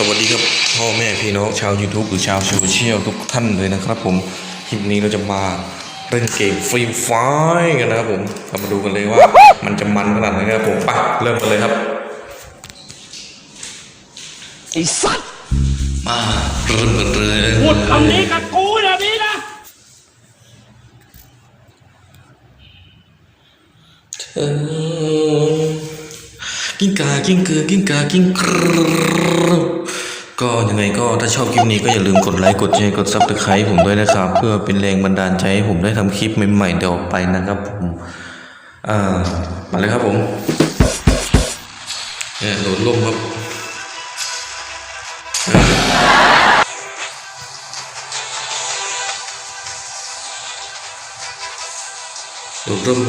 สวัสดีครับพ่อแม่พี่น้องชาว YouTube หรือชาวโซเชียลทุกท่านเลยนะครับผมคลิปนี้เราจะมาเล่นเกมฟรีไฟกันนะครับผมเรามาดูกันเลยว่ามันจะมันขนาดไหนนะครับผมไปเริ่มกันเลยครับไอ้สัตว์มาเริ่มกันเลยพูดคำนี้กับกูนะพี่นะเออกิ้งกากิ้งเกือกิ้งกากิ้งกร ก็ยังไงก็ถ้าชอบคลิปนี้ก็อย่าลืมกดไลค์กดแชร์กดซับสไครต์ผมด้วยนะครับ เพื่อเป็นแรงบันดาลใจให้ผมได้ทำคลิปใหม่ๆเดี๋ยวอไปนะครับผมอ่ามาเลยครับผมเนี่ยโหลดร่มครับโหลดร่ม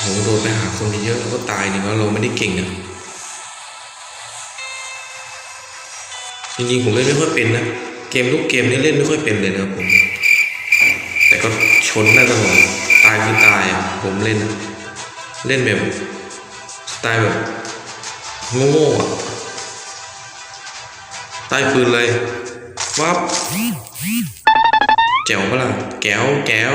โหโดนไปหาคนเยอะแล้วก็ตายนี่ว่าเราไม่ได้เก่งนะ จริงๆผมเล่นไม่ค่อยเป็นนะ เกมลูกเกมนี่เล่นไม่ค่อยเป็นเลยนะครับผม แต่ก็ชนได้ตลอดตายคือตายอะผมเล่น เล่นแบบสไตล์แบบโง่ๆอะใต้ปืนเลยวับแจ๋วปะล่ะแก้วแก้ว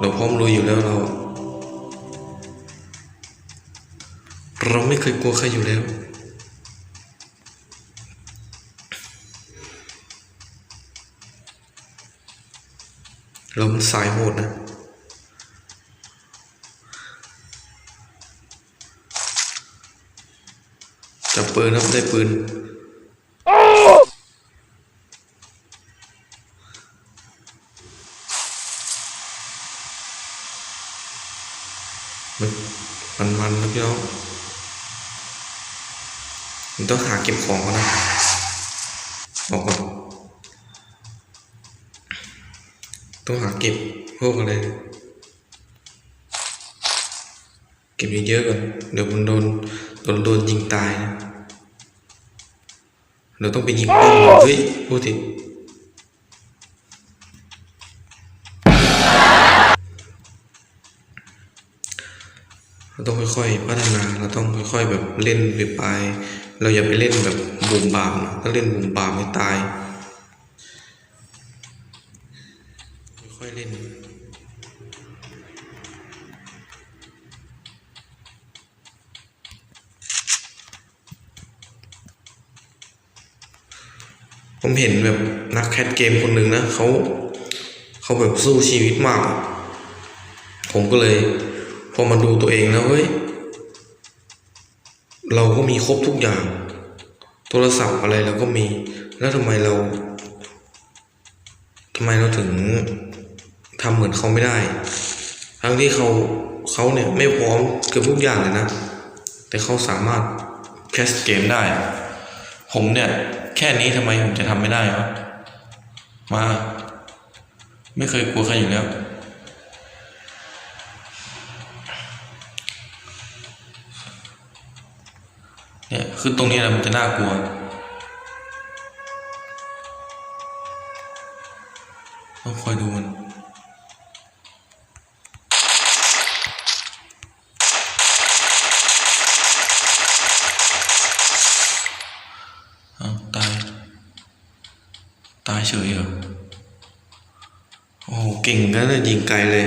เราพร้อมลุยอยู่แล้วเรา เราไม่เคยกลัวใครอยู่แล้วเรามันสายโหดนะ จับปืนครับได้ปืน มันมันมันนะพี่น้องผมต้องหาเก็บของก่อนนะออกก่อนต้องหาเก็บพวกอะไรเก็บเยอะๆก่อนเดี๋ยวมันโดนโดนโดนยิงตายนะเราต้องไปยิงป้าเฮ้ยพูดผิ เราต้องค่อยๆพัฒนาเราต้องค่อยๆแบบเล่นไปไป เราอย่าไปเล่นแบบบูมบามนะถ้าเล่นบูมบามไม่ตายค่อยๆเล่นผมเห็นแบบนักแคทเกมคนหนึ่งนะเขาเขาแบบสู้ชีวิตมาก ผมก็เลย พอมาดูตัวเองแล้วเฮ้ย เราก็มีครบทุกอย่าง โทรศัพท์อะไรเราก็มี แล้วทำไมเราทำไมเราถึงทำเหมือนเขาไม่ได้ ทั้งที่เขาเขาเนี่ยไม่พร้อมเกือบทุกอย่างเลยนะ แต่เขาสามารถแคสเกมได้ ผมเนี่ย แค่นี้ทำไมผมจะทำไม่ได้วะมา ไม่เคยกลัวใครอยู่แล้ว เนี่ยขึ้นตรงนี้แหละมันจะน่ากลัว ต้องคอยดูมันตาย ตายเฉยเหรอโอ้เก่งกันเลยยิงไกลเลย